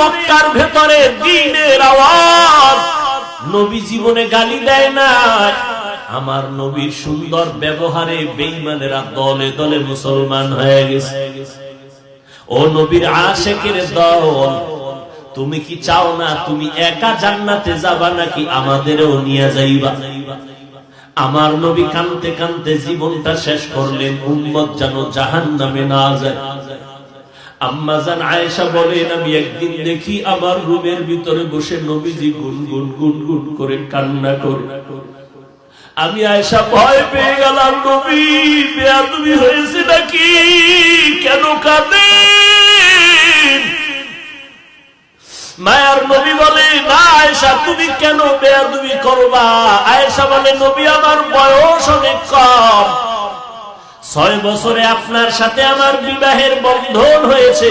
মক্কার ভেতরে দিনের আওয়াজ। নবী জীবনে গালি দেয় না। আমার নবীর সুন্দর ব্যবহারে বেইমানেরা দলে দলে মুসলমান হয়ে গেছে। ও নবীর আশেকের দল, তুমি কি চাও না তুমি একা জান্নাতে যাবা নাকি আমাদেরও নিয়ে যাইবা? আমার নবী কানতে কানতে জীবনটা শেষ করলেন, উম্মত যেন জাহান নামে না যায়। বলেন, আমি ভয় পেয়ে গেলাম, নবী, বেয়াদবি হয়েছে নাকি? কেন কাঁদেন? মায়ার নবী বলে, না আয়েশা, তুমি কেন বেয়াদবি করবা আয়েশা বলে, নবী, আমার বয়স অনেক কম। ছয় বছরে আপনার সাথে আমার বিবাহের বন্ধন হয়েছে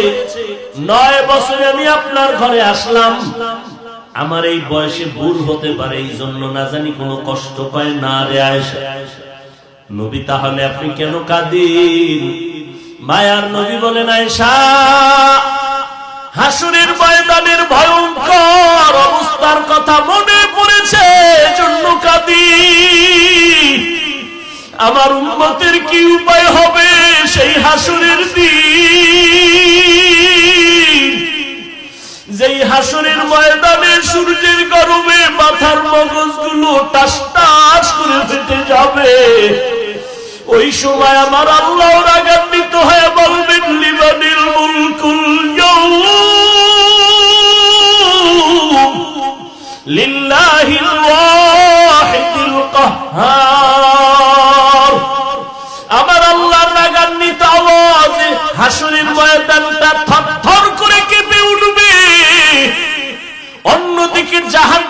নয় বছরে আমি আপনার ঘরে আসলাম। আমার এই বয়সে ভুল হতে পারে এই জন্য না জানি কোনো কষ্ট পায় না রে আয়েশা। নবী, তাহলে আপনি কেন কাঁদিন? মায়ার নবী বলেন, আয়েশা, হাসুরের ময়দানের ভয়ঙ্কর অবস্থার কথা মনে পড়েছে জন্য কাঁদি আমার উন্মতের কি উপায় হবে সেই হাসুরের দিন? ওই সময় আমার আল্লাহ রাগান্বিত হয়ে বলবেন, লিবানিল মুলকুল আমার আল্লাহর রাগান্বিত আওয়াজে হাসুরের ময়দানটা থরথর করে কেঁপে উঠবে। অন্যদিকে জাহান্নামের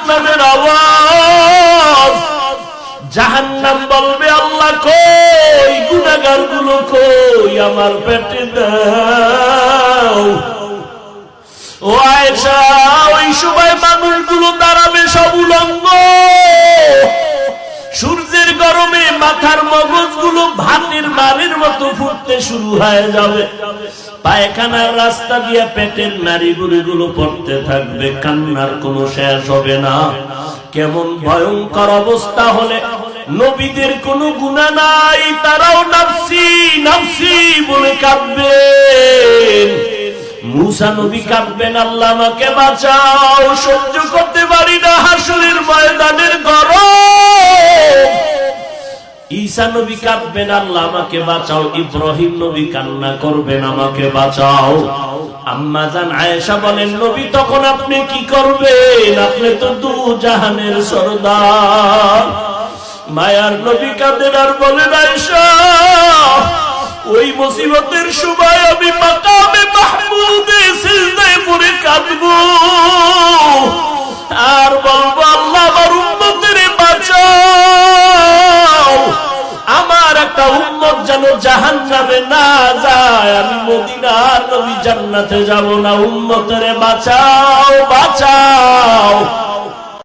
কই আমার পেটে দাও? ও আয়েশা, ওই সময় মানুষগুলো দাঁড়াবে সব উলঙ্গ। সূর্যের গরমে মাথার মগজগুলো ভাতের মারের মতো ফুটতে শুরু হয়ে যাবে। পায়খানার রাস্তা দিয়ে পেটের নারী গুলো পড়তে থাকবে, কান্নার কোনো শেষ হবে না। কেমন ভয়ঙ্কর অবস্থা হলে নবীদের কোনো গুণা নাই, তারাও নাফসি নাফসি বলে কাঁদবেন। মুসা নবী কাঁদবেন, আল্লাহ আমাকে বাঁচাও, সহ্য করতে পারি না হাসুরের ময়দানের নবী কাঁদবেন, আল্লাহ আমাকে বাঁচাও, ইব্রাহিম নবী কান্না করবেন, আমাকে বাঁচাও। আম্মা জান আয়েশা বলেন, নবী তখন আপনি কি করবেন? আপনি তো দু জাহানের সরদার। মায়ার নবী কাঁদেন আর আয়েশা, ওই মুসিবতের সময় আমি মাকামে মাহমুদে সিজদায় পড়ে কাঁদবো। আর বলব, আল্লাহ আমার উম্মতের বাঁচাও। আমার একটা উম্মত যেন জাহান নামে না যায়। আমি মদিনার নবী জান্নাতে যাব না। উম্মতের বাঁচাও বাঁচাও।